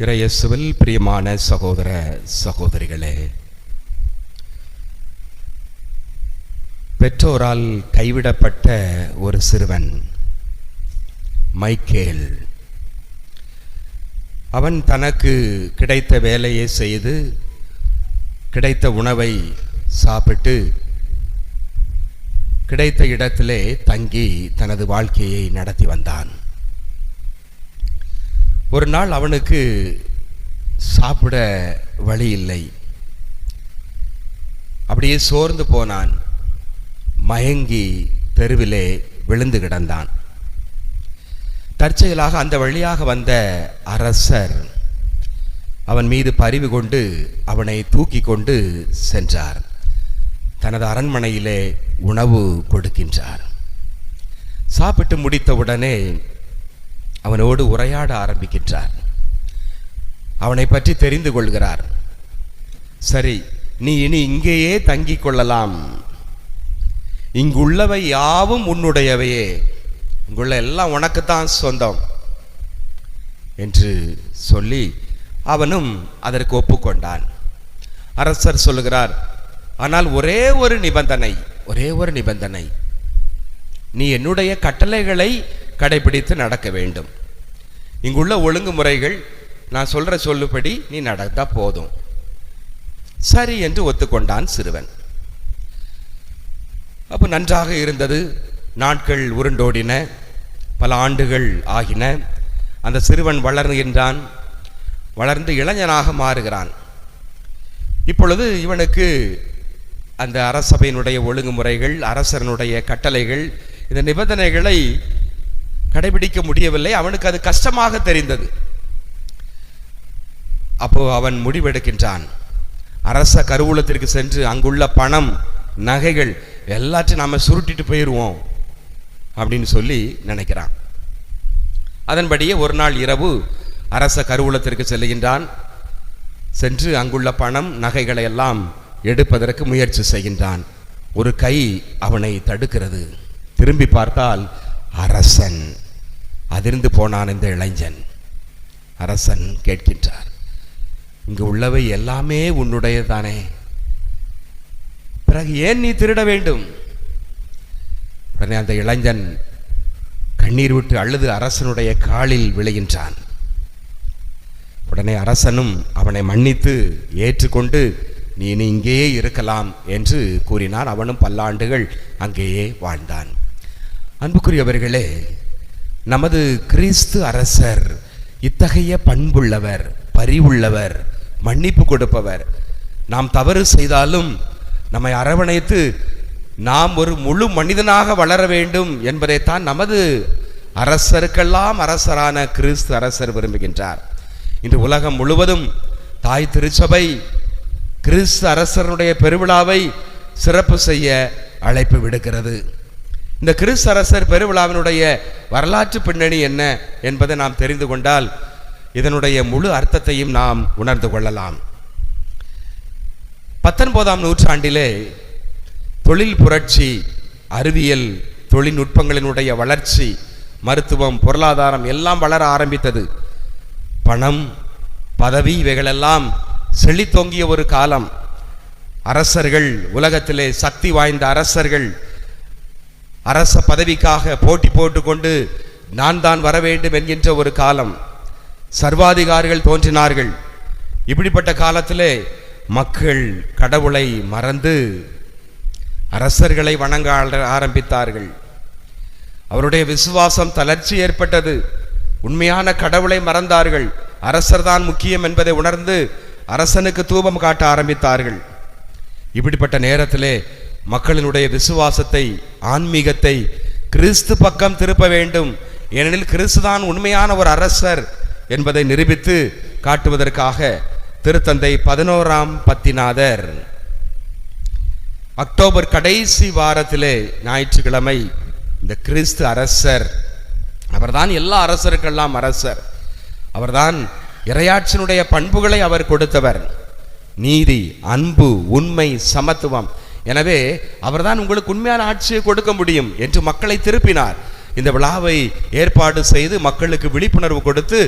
இறையசுவில் பிரியமான சகோதர சகோதரிகளே பெற்றோரால் கைவிடப்பட்ட ஒரு சிறுவன் மைக்கேல். அவன் தனக்கு கிடைத்த வேலையை செய்து கிடைத்த உணவை சாப்பிட்டு கிடைத்த இடத்திலே தங்கி தனது வாழ்க்கையை நடத்தி வந்தான். ஒரு நாள் அவனுக்கு சாப்பிட வழி இல்லை. அப்படியே சோர்ந்து போனான். மயங்கி தெருவிலே விழுந்து கிடந்தான். தற்செயலாக அந்த வழியாக வந்த அரசர் அவன் மீது பரிவு கொண்டு அவனை தூக்கி கொண்டு சென்றார். தனது அரண்மனையிலே உணவு கொடுக்கின்றார். சாப்பிட்டு முடித்தவுடனே அவனோடு உரையாட ஆரம்பிக்கின்றார். அவனை பற்றி தெரிந்து கொள்கிறார். சரி நீ இனி இங்கேயே தங்கிக் கொள்ளலாம். இங்குள்ளவை யாவும் உன்னுடையவையே. இங்குள்ள எல்லாம் உனக்குத்தான் சொந்தம் என்று சொல்லி அவனும் அதற்கு ஒப்புக்கொண்டான். அரசர் சொல்லுகிறார் ஆனால் ஒரே ஒரு நிபந்தனை ஒரே ஒரு நிபந்தனை. நீ என்னுடைய கட்டளைகளை கடைபிடித்து நடக்க வேண்டும். இங்குள்ள ஒழுங்குமுறைகள் நான் சொல்கிற சொல்லுபடி நீ நடந்தா போதும். சரி என்று ஒத்துக்கொண்டான் சிறுவன். அப்போ நன்றாக இருந்தது. நாட்கள் உருண்டோடின பல ஆண்டுகள் ஆகின. அந்த சிறுவன் வளர்கின்றான். வளர்ந்து இளைஞனாக மாறுகிறான். இப்பொழுது இவனுக்கு அந்த அரசபையினுடைய ஒழுங்குமுறைகள் அரசனுடைய கட்டளைகள் இந்த நிபந்தனைகளை கடைபிடிக்க முடியவில்லை. அவனுக்கு அது கஷ்டமாக தெரிந்தது. அப்போ அவன் முடிவெடுக்கின்றான். அரச கருவூலத்திற்கு சென்று அங்குள்ள பணம் நகைகள் எல்லாத்தையும் நாம் சுருட்டிட்டு போயிடுவோம் அப்படின்னு சொல்லி நினைக்கிறான். அதன்படியே ஒரு நாள் இரவு அரச கருவூலத்திற்கு செல்லுகின்றான். சென்று அங்குள்ள பணம் நகைகளை எல்லாம் எடுப்பதற்கு முயற்சி செய்கின்றான். ஒரு கை அவனை தடுக்கிறது. திரும்பி பார்த்தால் அரசன். அதிர்ந்து போனான் இந்த இளைஞன். அரசன் கேட்கின்றார் இங்கு உள்ளவை எல்லாமே உன்னுடையதானே? பிறகு ஏன் நீ திருட வேண்டும்? உடனே அந்த இளைஞன் கண்ணீர் விட்டு அழுது அரசனுடைய காலில் விழுகின்றான். உடனே அரசனும் அவனை மன்னித்து ஏற்றுக்கொண்டு நீ இங்கேயே இருக்கலாம் என்று கூறினான். அவனும் பல்லாண்டுகள் அங்கேயே வாழ்ந்தான். அன்புக்குரியவர்களே நமது கிறிஸ்து அரசர் இத்தகைய பண்புள்ளவர் பரிவுள்ளவர் மன்னிப்பு கொடுப்பவர். நாம் தவறு செய்தாலும் நம்மை அரவணைத்து நாம் ஒரு முழு மனிதனாக வளர வேண்டும் என்பதைத்தான் நமது அரசருக்கெல்லாம் அரசரான கிறிஸ்து அரசர் விரும்புகின்றார். இன்று உலகம் முழுவதும் தாய் திருச்சபை கிறிஸ்து அரசருடைய பெருவிழாவை சிறப்பு செய்ய அழைப்பு விடுக்கிறது. இந்த கிறிஸ்து அரசர் பெருவிழாவினுடைய வரலாற்று பின்னணி என்ன என்பதை நாம் தெரிந்து கொண்டால் இதனுடைய முழு அர்த்தத்தையும் நாம் உணர்ந்து கொள்ளலாம். பத்தொன்பதாம் நூற்றாண்டிலே தொழில் புரட்சி அறிவியல் தொழில்நுட்பங்களினுடைய வளர்ச்சி மருத்துவம் பொருளாதாரம் எல்லாம் வளர ஆரம்பித்தது. பணம் பதவி இவைகளெல்லாம் செழித்தோங்கிய ஒரு காலம். அரசர்கள் உலகத்திலே சக்தி வாய்ந்த அரசர்கள் அரச பதவிக்காக போட்டி போட்டுக்கொண்டு நான் தான் வர வேண்டும் என்கின்ற ஒரு காலம். சர்வாதிகாரிகள் தோன்றினார்கள். இப்படிப்பட்ட காலத்திலே மக்கள் கடவுளை மறந்து அரசர்களை வணங்க ஆரம்பித்தார்கள். அவருடைய விசுவாசம் தளர்ச்சி ஏற்பட்டது. உண்மையான கடவுளை மறந்தார்கள். அரசர் தான் முக்கியம் என்பதை உணர்ந்து அரசனுக்கு தூபம் காட்ட ஆரம்பித்தார்கள். இப்படிப்பட்ட நேரத்திலே மக்களினுடைய விசுவாசத்தை ஆன்மீகத்தை கிறிஸ்து பக்கம் திருப்ப வேண்டும். ஏனெனில் கிறிஸ்து தான் உண்மையான ஒரு அரசர் என்பதை நிரூபித்து காட்டுவதற்காக திருத்தந்தை பதினோராம் பத்திநாதர். அக்டோபர் கடைசி வாரத்திலே ஞாயிற்றுக்கிழமை இந்த கிறிஸ்து அரசர். அவர்தான் எல்லா அரசருக்கெல்லாம் அரசர். அவர்தான் இறையாட்சியினுடைய பண்புகளை அவர் கொடுத்தவர். நீதி அன்பு உண்மை சமத்துவம் எனவே அவர்தான் உங்களுக்கு உண்மையான ஆட்சியை கொடுக்க முடியும் என்று மக்களை திருப்பினார். இந்த விழாவை ஏற்பாடு செய்து மக்களுக்கு விழிப்புணர்வு கொடுத்து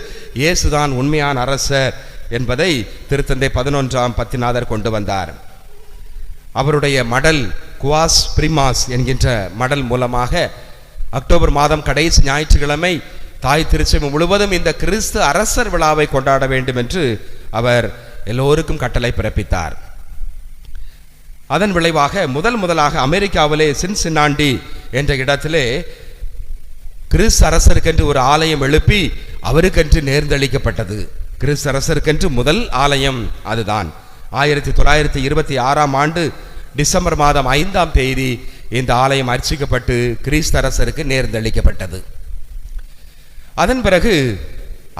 இயேசுதான் உண்மையான அரசர் என்பதை திருத்தந்தை பதினொன்றாம் பத்திநாதர் கொண்டு வந்தார். அவருடைய மடல் குவாஸ் பிரிமாஸ் என்கின்ற மடல் மூலமாக அக்டோபர் மாதம் கடைசி ஞாயிற்றுக்கிழமை தாய் திருச்சபை முழுவதும் இந்த கிறிஸ்து அரசர் விழாவை கொண்டாட வேண்டும் என்று அவர் எல்லோருக்கும் கட்டளை பிறப்பித்தார். அதன் விளைவாக முதல் முதலாக அமெரிக்காவிலே சின்சின்னாண்டி என்ற இடத்திலே கிறிஸ் அரசருக்கென்று ஒரு ஆலயம் எழுப்பி அவருக்கென்று நேர்ந்தளிக்கப்பட்டது. கிறிஸ்து அரசருக்கென்று முதல் ஆலயம் அதுதான். ஆயிரத்தி தொள்ளாயிரத்தி இருபத்தி ஆறாம் ஆண்டு டிசம்பர் மாதம் ஐந்தாம் தேதி இந்த ஆலயம் அர்ச்சிக்கப்பட்டு கிறிஸ்தரசருக்கு நேர்ந்தளிக்கப்பட்டது. அதன் பிறகு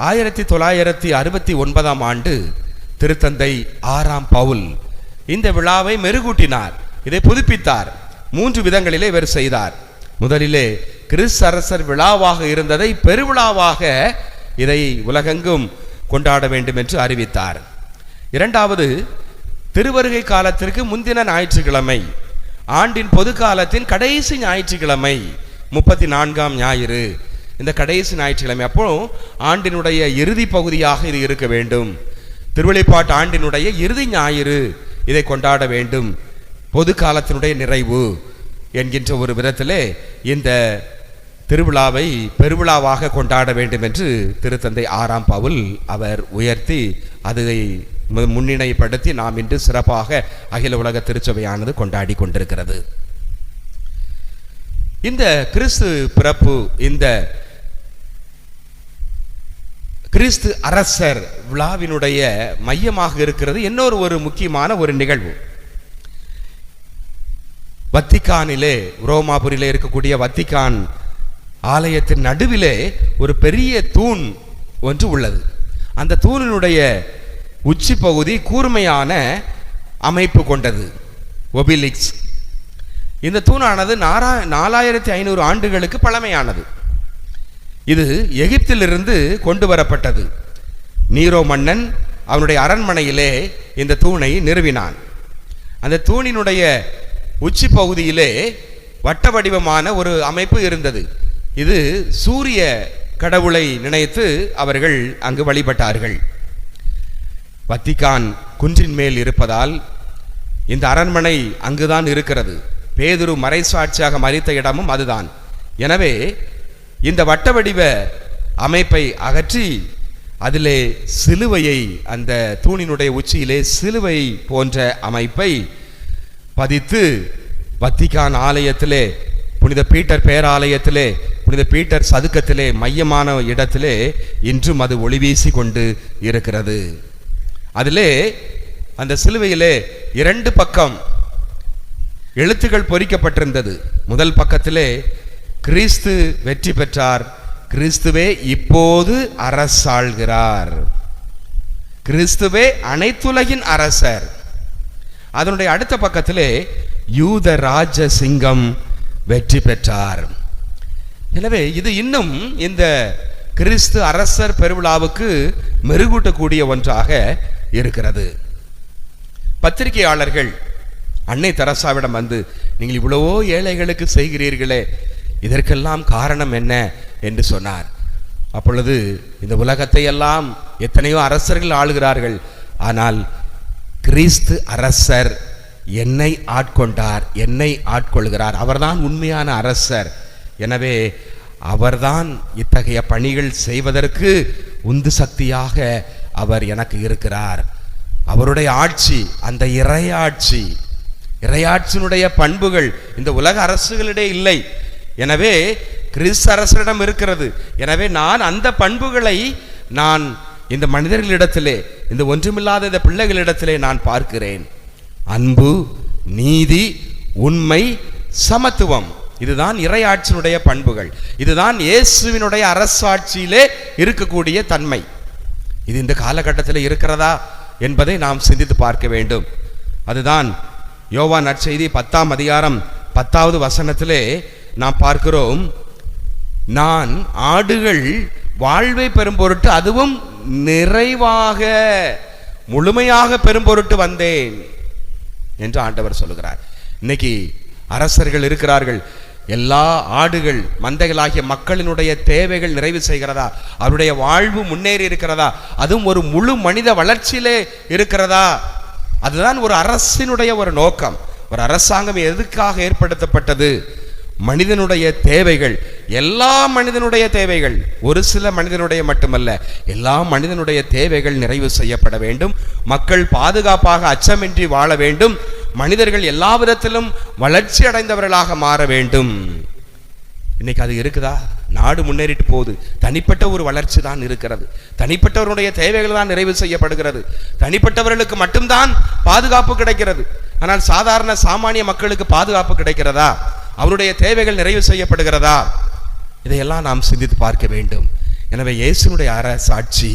ஆயிரத்தி தொள்ளாயிரத்தி அறுபத்தி ஒன்பதாம் ஆண்டு திருத்தந்தை ஆறாம் பவுல் இந்த விழாவை மெருகூட்டினார். இதை புதுப்பித்தார். மூன்று விதங்களிலே இவர் செய்தார். முதலிலே கிறிஸ் அரசர் விழாவாக இருந்ததை பெருவிழாவாக இதை உலகெங்கும் கொண்டாட வேண்டும் என்று அறிவித்தார். இரண்டாவது திருவருகை காலத்திற்கு முந்தின ஞாயிற்றுக்கிழமை ஆண்டின் பொது காலத்தின் கடைசி ஞாயிற்றுக்கிழமை முப்பத்தி நான்காம் ஞாயிறு. இந்த கடைசி ஞாயிற்றுக்கிழமை அப்போ ஆண்டினுடைய இறுதி பகுதியாக இது இருக்க வேண்டும். திருவள்ளிப்பாட்டு ஆண்டினுடைய இறுதி ஞாயிறு. இதை கொண்டாட வேண்டும். பொது காலத்தினுடைய நிறைவு என்கின்ற ஒரு விதத்திலே இந்த திருவிழாவை பெருவிழாவாக கொண்டாட வேண்டும் என்று திருத்தந்தை ஆறாம் பவுல் அவர் உயர்த்தி அதை மு- நாம் இன்று சிறப்பாக அகில உலக திருச்சபையானது கொண்டாடி கொண்டிருக்கிறது. இந்த கிறிஸ்து பிறப்பு இந்த கிறிஸ்து அரசர் விழாவினுடைய மையமாக இருக்கிறது. இன்னொரு ஒரு முக்கியமான ஒரு நிகழ்வு. வத்திக்கானிலே ரோமாபுரியிலே இருக்கக்கூடிய வத்திக்கான் ஆலயத்தின் நடுவிலே ஒரு பெரிய தூண் ஒன்று உள்ளது. அந்த தூணினுடைய உச்சி பகுதி கூர்மையான அமைப்பு கொண்டது. ஒபிலிக்ஸ். இந்த தூணானது நாரா நாலாயிரத்தி ஐநூறு ஆண்டுகளுக்கு பழமையானது. இது எகிப்திலிருந்து கொண்டு வரப்பட்டது நீரோ மன்னன் அவனுடைய அரண்மனையிலே இந்த தூணை நிறுவினான். அந்த தூணினுடைய உச்சி பகுதியிலே வட்ட வடிவமான ஒரு அமைப்பு இருந்தது. இது சூரிய கடவுளை நினைத்து அவர்கள் அங்கு வழிபட்டார்கள். வத்திக்கான் குன்றின் மேல் இருப்பதால் இந்த அரண்மனை அங்குதான் இருக்கிறது. பேதுரு மறைசாட்சியாக மறித்த இடமும் அதுதான். எனவே இந்த வட்ட வடிவ அமைப்பை அகற்றி அதிலே சிலுவையை அந்த தூணினுடைய உச்சியிலே சிலுவை போன்ற அமைப்பை பதித்து வத்திகான் ஆலயத்திலே புனித பீட்டர் பேராலயத்திலே புனித பீட்டர் சதுக்கத்திலே மையமான இடத்திலே இன்றும் அது ஒளி வீசி கொண்டு இருக்கிறது. அதிலே அந்த சிலுவையிலே இரண்டு பக்கம் எழுத்துக்கள் பொறிக்கப்பட்டிருந்தது. முதல் பக்கத்திலே கிறிஸ்து வெற்றி பெற்றார். கிறிஸ்துவே இப்போது அரசாள்கிறார். கிறிஸ்துவே அனைத்துலகின் அரசர். அதனுடைய அடுத்த பக்கத்திலே யூத ராஜ சிங்கம் வெற்றி பெற்றார். எனவே இது இன்னும் இந்த கிறிஸ்து அரசர் பெருவிழாவுக்கு மெருகூட்டக்கூடிய ஒன்றாக இருக்கிறது. பத்திரிகையாளர்கள் அன்னை தரசாவிடம் வந்து நீங்கள் இவ்வளவோ ஏழைகளுக்கு செய்கிறீர்களே இதற்கெல்லாம் காரணம் என்ன என்று சொன்னார். அப்பொழுது இந்த உலகத்தை எல்லாம் எத்தனையோ அரசர்கள் ஆளுகிறார்கள். ஆனால் கிறிஸ்து அரசர் என்னை ஆட்கொண்டார் என்னை ஆட்கொள்கிறார். அவர்தான் உண்மையான அரசர். எனவே அவர்தான் இத்தகைய பணிகள் செய்வதற்கு உந்து சக்தியாக அவர் எனக்கு இருக்கிறார். அவருடைய ஆட்சி அந்த இறையாட்சி இறையாட்சியினுடைய பண்புகள் இந்த உலக அரசுகளிடையே இல்லை. எனவே கிறிஸ்து அரசரிடம் இருக்கிறது. எனவே நான் அந்த பண்புகளை நான் இந்த மனிதர்களிடத்திலே இந்த ஒன்றுமில்லாத இந்த பிள்ளைகளிடத்திலே நான் பார்க்கிறேன். அன்பு நீதி உண்மை சமத்துவம். இதுதான் இறையாட்சியினுடைய பண்புகள். இதுதான் இயேசுவினுடைய அரசாட்சியிலே இருக்கக்கூடிய தன்மை. இது இந்த காலகட்டத்தில் இருக்கிறதா என்பதை நாம் சிந்தித்து பார்க்க வேண்டும். அதுதான் யோவா நற்செய்தி பத்தாம் அதிகாரம் பத்தாவது வசனத்திலே நாம் பார்க்கிறோம் நான் ஆடுகள் வாழ்வை பெறும் பொருட்டு அதுவும் நிறைவாக முழுமையாக பெறும் பொருட்டு வந்தேன் என்று ஆண்டவர் சொல்லுகிறார். இன்னைக்கு அரசர்கள் இருக்கிறார்கள். எல்லா ஆடுகள் மந்தைகளாகிய மக்களினுடைய தேவைகள் நிறைவு செய்கிறதா? அவருடைய வாழ்வு முன்னேறி இருக்கிறதா? அதுவும் ஒரு முழு மனித வளர்ச்சியிலே இருக்கிறதா? அதுதான் ஒரு அரசினுடைய ஒரு நோக்கம். ஒரு அரசாங்கம் எதுக்காக ஏற்படுத்தப்பட்டது? மனிதனுடைய தேவைகள் எல்லா மனிதனுடைய தேவைகள் ஒரு சில மனிதனுடைய மட்டுமல்ல எல்லா மனிதனுடைய தேவைகள் நிறைவு செய்யப்பட வேண்டும். மக்கள் பாதுகாப்பாக அச்சமின்றி வாழ வேண்டும். மனிதர்கள் எல்லா விதத்திலும் வளர்ச்சி அடைந்தவர்களாக மாற வேண்டும். இன்னைக்கு அது இருக்குதா? நாடு முன்னேறிட்டு போகுது. தனிப்பட்ட ஒரு வளர்ச்சி தான் இருக்கிறது. தனிப்பட்டவருடைய தேவைகள் தான் நிறைவு செய்யப்படுகிறது. தனிப்பட்டவர்களுக்கு மட்டும்தான் பாதுகாப்பு கிடைக்கிறது. ஆனால் சாதாரண சாமானிய மக்களுக்கு பாதுகாப்பு கிடைக்கிறதா? அவருடைய தேவைகள் நிறைவு செய்யப்படுகிறதா? இதையெல்லாம் நாம் சிந்தித்து பார்க்க வேண்டும். எனவே இயேசுனுடைய அரசாட்சி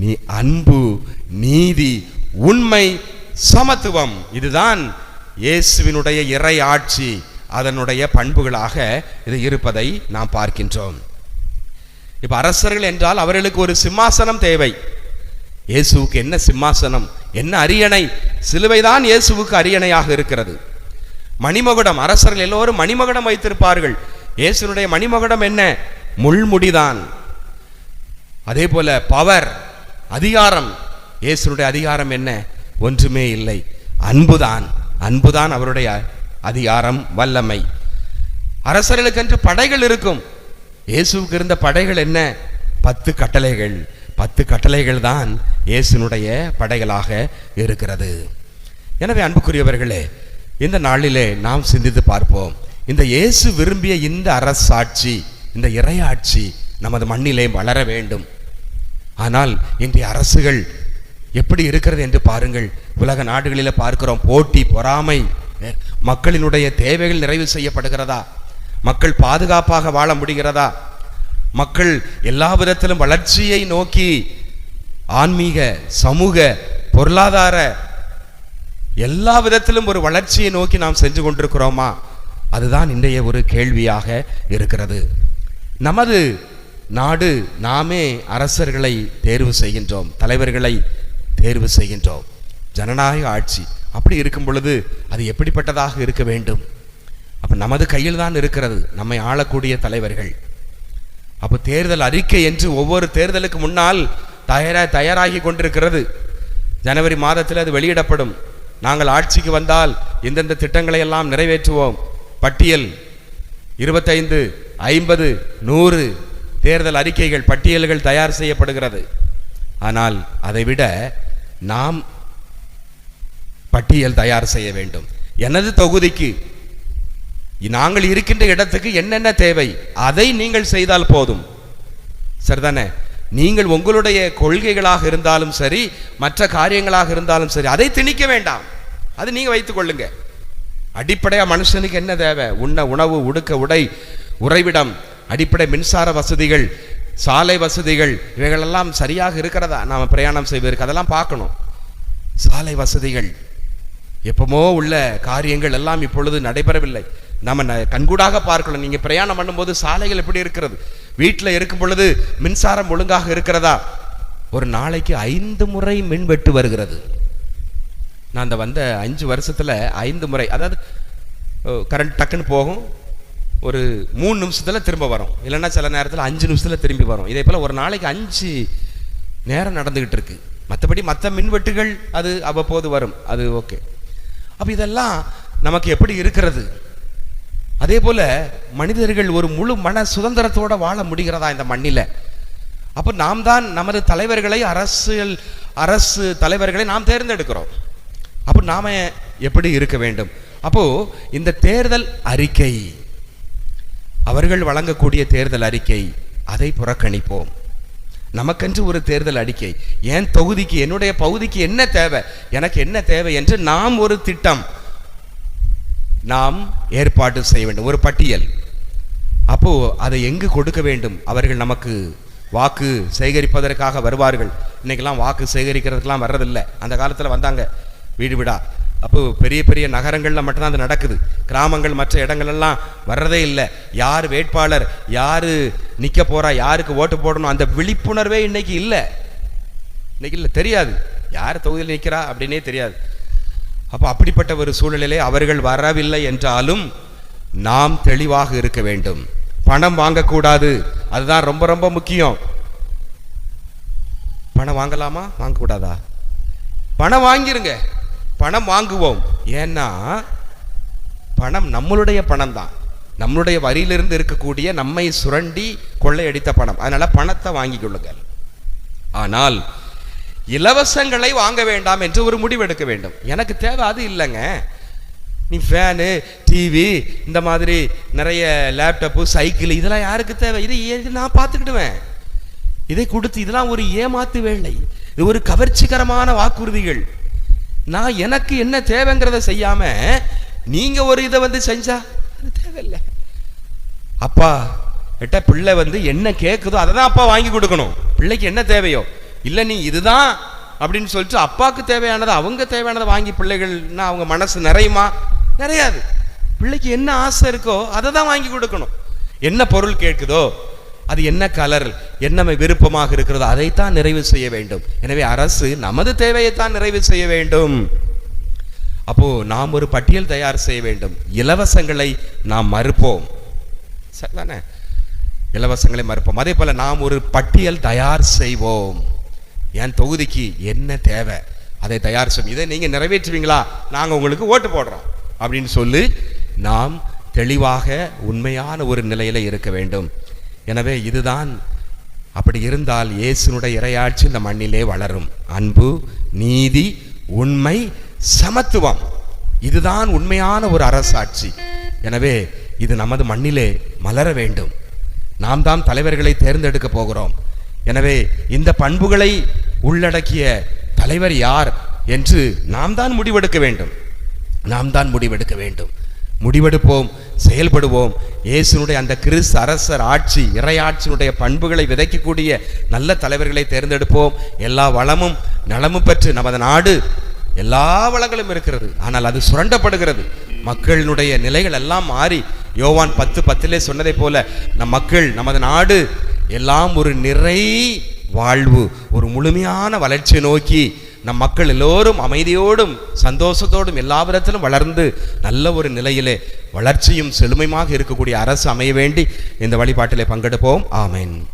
நீ அன்பு நீதி உண்மை சமத்துவம் இதுதான் இயேசுவினுடைய இறை ஆட்சி அதனுடைய பண்புகளாக இது இருப்பதை நாம் பார்க்கின்றோம். இப்போ அரசர்கள் என்றால் அவர்களுக்கு ஒரு சிம்மாசனம் தேவை. இயேசுவுக்கு என்ன சிம்மாசனம்? என்ன அரியணை? சிலுவைதான் இயேசுவுக்கு அரியணையாக இருக்கிறது. மணிமகுடம் அரசர்கள் எல்லோரும் மணிமகுடம் வைத்திருப்பார்கள். இயேசுனுடைய மணிமகுடம் என்ன? முள்முடிதான். அதே போல பவர் அதிகாரம். இயேசுனுடைய அதிகாரம் என்ன? ஒன்றுமே இல்லை. அன்புதான். அன்புதான் அவருடைய அதிகாரம் வல்லமை. அரசர்களுக்கென்று படைகள் இருக்கும். இயேசுவுக்கு இருந்த படைகள் என்ன? பத்து கட்டளைகள். பத்து கட்டளைகள் தான் இயேசுனுடைய படைகளாக இருக்கிறது. எனவே அன்புக்குரியவர்களே இந்த நாளிலே நாம் சிந்தித்து பார்ப்போம். இந்த இயேசு விரும்பிய இந்த அரசாட்சி இந்த இறையாட்சி நமது மண்ணிலே வளர வேண்டும். ஆனால் இன்றைய அரசுகள் எப்படி இருக்கிறது என்று பாருங்கள். உலக நாடுகளில் பார்க்கிறோம் போட்டி பொறாமை மக்களினுடைய தேவைகள் நிறைவு செய்யப்படுகிறதா? மக்கள் பாதுகாப்பாக வாழ முடிகிறதா? மக்கள் எல்லா விதத்திலும் வளர்ச்சியை நோக்கி ஆன்மீக சமூக பொருளாதார எல்லா விதத்திலும் ஒரு வளர்ச்சியை நோக்கி நாம் சென்று கொண்டிருக்கிறோமா? அதுதான் இன்றைய ஒரு கேள்வியாக இருக்கிறது. நமது நாடு நாமே அரசர்களை தேர்வு செய்கின்றோம் தலைவர்களை தேர்வு செய்கின்றோம். ஜனநாயக ஆட்சி அப்படி இருக்கும் பொழுது அது எப்படிப்பட்டதாக இருக்க வேண்டும்? அப்போ நமது கையில் தான் இருக்கிறது நம்மை ஆளக்கூடிய தலைவர்கள். அப்போ தேர்தல் அறிக்கை என்று ஒவ்வொரு தேர்தலுக்கு முன்னால் தயாராக தயாராகி கொண்டிருக்கிறது. ஜனவரி மாதத்தில் அது வெளியிடப்படும். நாங்கள் ஆட்சிக்கு வந்தால் இந்தந்த திட்டங்களை எல்லாம் நிறைவேற்றுவோம்? பட்டியல் இருபத்தைந்து ஐம்பது நூறு தேர்தல் அறிக்கைகள் பட்டியல்கள் தயார் செய்யப்படுகிறது. ஆனால் அதைவிட நாம் பட்டியல் தயார் செய்ய வேண்டும். எனது தொகுதிக்கு நாங்கள் இருக்கின்ற இடத்துக்கு என்னென்ன தேவை? அதை நீங்கள் செய்தால் போதும். சரிதானே? நீங்கள் உங்களுடைய கொள்கைகளாக இருந்தாலும் சரி மற்ற காரியங்களாக இருந்தாலும் சரி அதை திணிக்க வேண்டாம். அது நீங்க வைத்துக் கொள்ளுங்க. அடிப்படையா மனுஷனுக்கு என்ன தேவை? உண்ண உணவு உடுக்க உடை உறைவிடம் அடிப்படை மின்சார வசதிகள் சாலை வசதிகள் இவைகளெல்லாம் சரியாக இருக்கிறதா? நாம் பிரயாணம் செய்வதற்கு அதெல்லாம் பார்க்கணும். சாலை வசதிகள். எப்பமோ உள்ள காரியங்கள் எல்லாம் இப்பொழுது நடைபெறவில்லை. நம்ம ந- கண்கூடாக பார்க்கணும். நீங்கள் பிரயாணம் பண்ணும்போது சாலைகள் எப்படி இருக்கிறது? வீட்டில் இருக்கும் பொழுது மின்சாரம் ஒழுங்காக இருக்கிறதா? ஒரு நாளைக்கு ஐந்து முறை மின்வெட்டு வருகிறது. நான் அந்த வந்த அஞ்சு வருஷத்தில் ஐந்து முறை அதாவது கரண்ட் டக்குன்னு போகும். ஒரு மூணு நிமிஷத்தில் திரும்ப வரும். இல்லைன்னா சில நேரத்தில் அஞ்சு நிமிஷத்தில் திரும்பி வரும். இதே போல் ஒரு நாளைக்கு அஞ்சு நேரம் நடந்துக்கிட்டு இருக்கு. மற்றபடி மற்ற மின்வெட்டுகள் அது அவ்வப்போது வரும். அது ஓகே. அப்போ இதெல்லாம் நமக்கு எப்படி இருக்கிறது? அதே போல மனிதர்கள் ஒரு முழு மன சுதந்திரத்தோட வாழ முடிகிறதா இந்த மண்ணில? அப்போ நாம் தான் நமது தலைவர்களை அரசியல் அரசு தலைவர்களை நாம் தேர்ந்தெடுக்கிறோம். அப்போ நாம எப்படி இருக்க வேண்டும்? அப்போ இந்த தேர்தல் அறிக்கை அவர்கள் வழங்கக்கூடிய தேர்தல் அறிக்கை அதை புறக்கணிப்போம். நமக்கென்று ஒரு தேர்தல் அறிக்கை என் தொகுதிக்கு என்னுடைய பகுதிக்கு என்ன தேவை எனக்கு என்ன தேவை என்று நாம் ஒரு திட்டம் நாம் ஏற்பாடு செய்ய வேண்டும். ஒரு பட்டியல். அப்போ அதை எங்கு கொடுக்க வேண்டும்? அவர்கள் நமக்கு வாக்கு சேகரிப்பதற்காக வருவார்கள். இன்றைக்கெல்லாம் வாக்கு சேகரிக்கிறதுக்கெலாம் வர்றதில்லை. அந்த காலத்தில் வந்தாங்க. வீடு வீடா. அப்போது பெரிய பெரிய நகரங்களில் மட்டும்தான் அது நடக்குது. கிராமங்கள் மற்ற இடங்கள் எல்லாம் வர்றதே இல்லை. யார் வேட்பாளர் யார் நிற்க போகிறா யாருக்கு ஓட்டு போடணும் அந்த விழிப்புணர்வே இன்றைக்கி இல்லை. இன்னைக்கு இல்லை. தெரியாது. யார் தொகுதியில் நிற்கிறா அப்படின்னே தெரியாது. அப்போ அப்படிப்பட்ட ஒரு சூழ்நிலையிலே அவர்கள் வரவில்லை என்றாலும் நாம் தெளிவாக இருக்க வேண்டும். பணம் வாங்கக்கூடாது. அதுதான் ரொம்ப ரொம்ப முக்கியம். பணம் வாங்கலாமா? வாங்கக்கூடாதா? பணம் வாங்கிருங்க. பணம் வாங்குவோம். ஏன்னா பணம் நம்மளுடைய பணம் தான் நம்மளுடைய வரியிலிருந்து இருக்கக்கூடிய நம்மை சுரண்டி கொள்ளையடித்த பணம். அதனால் பணத்தை வாங்கிக் கொள்ளுங்கள். ஆனால் இலவசங்களை வாங்க வேண்டாம் என்று ஒரு முடிவெடுக்க வேண்டும். எனக்கு தேவை அது இல்லைங்க. நீ ஃபேனு டிவி இந்த மாதிரி நிறைய லேப்டாப்பு சைக்கிள் இதெல்லாம் யாருக்கு தேவை? இதை நான் பார்த்துக்கிடுவேன். இதை கொடுத்து இதெல்லாம் ஒரு ஏமாத்து வேலை. இது ஒரு கவர்ச்சிகரமான வாக்குறுதிகள். நான் எனக்கு என்ன தேவைங்கிறத செய்யாம நீங்க ஒரு இதை வந்து செஞ்சா அது தேவையில்லை. அப்பா கிட்ட பிள்ளை வந்து என்ன கேட்குதோ அதை தான் அப்பா வாங்கி கொடுக்கணும். பிள்ளைக்கு என்ன தேவையோ? இல்லை நீ இதுதான் அப்படின்னு சொல்லிட்டு அப்பாவுக்கு தேவையானதை அவங்க தேவையானதை வாங்கி பிள்ளைகள்னா அவங்க மனசு நிறையுமா? நிறையாது. பிள்ளைக்கு என்ன ஆசை இருக்கோ அதை தான் வாங்கி கொடுக்கணும். என்ன பொருள் கேட்குதோ அது என்ன கலர் என்ன விருப்பமாக இருக்கிறதோ அதைத்தான் நிறைவு செய்ய வேண்டும். எனவே அரசு நமது தேவையைத்தான் நிறைவு செய்ய வேண்டும். அப்போ நாம் ஒரு பட்டியல் தயார் செய்ய வேண்டும். இலவசங்களை நாம் மறுப்போம். சரிதானே? இலவசங்களை மறுப்போம். அதே போல நாம் ஒரு பட்டியல் தயார் செய்வோம். என் தொகுதிக்கு என்ன தேவை? அதை தயார் செய்யும் இதை நீங்கள் நிறைவேற்றுவீங்களா? நாங்கள் உங்களுக்கு ஓட்டு போடுறோம். அப்படின்னு சொல்லி நாம் தெளிவாக உண்மையான ஒரு நிலையில் இருக்க வேண்டும். எனவே இதுதான் அப்படி இருந்தால் இயேசுனுடைய இறையாட்சி இந்த மண்ணிலே வளரும். அன்பு நீதி உண்மை சமத்துவம். இதுதான் உண்மையான ஒரு அரசாட்சி. எனவே இது நமது மண்ணிலே மலர வேண்டும். நாம் தான் தலைவர்களை தேர்ந்தெடுக்க போகிறோம். எனவே இந்த பண்புகளை உள்ளடக்கிய தலைவர் யார் என்று நாம் தான் முடிவெடுக்க வேண்டும். நாம் தான் முடிவெடுக்க வேண்டும். முடிவெடுப்போம் செயல்படுவோம். இயேசுனுடைய அந்த கிறிஸ்து அரசர் ஆட்சி இறையாட்சியினுடைய பண்புகளை விதைக்கக்கூடிய நல்ல தலைவர்களை தேர்ந்தெடுப்போம். எல்லா வளமும் நலமும் பெற்று நமது நாடு எல்லா வளங்களும் இருக்கிறது. ஆனால் அது சுரண்டப்படுகிறது. மக்களினுடைய நிலைகள் எல்லாம் மாறி யோவான் பத்து பத்திலே சொன்னதை போல நம் மக்கள் நமது நாடு எல்லாம் ஒரு நிறை வாழ்வு ஒரு முழுமையான வளர்ச்சியை நோக்கி நம் மக்கள் எல்லோரும் அமைதியோடும் சந்தோஷத்தோடும் எல்லாவிதத்திலும் வளர்ந்து நல்ல ஒரு நிலையிலே வளர்ச்சியும் செழுமையுமாக இருக்கக்கூடிய அரசு அமைய வேண்டி இந்த வழிபாட்டிலே பங்கெடுப்போம். ஆமேன்.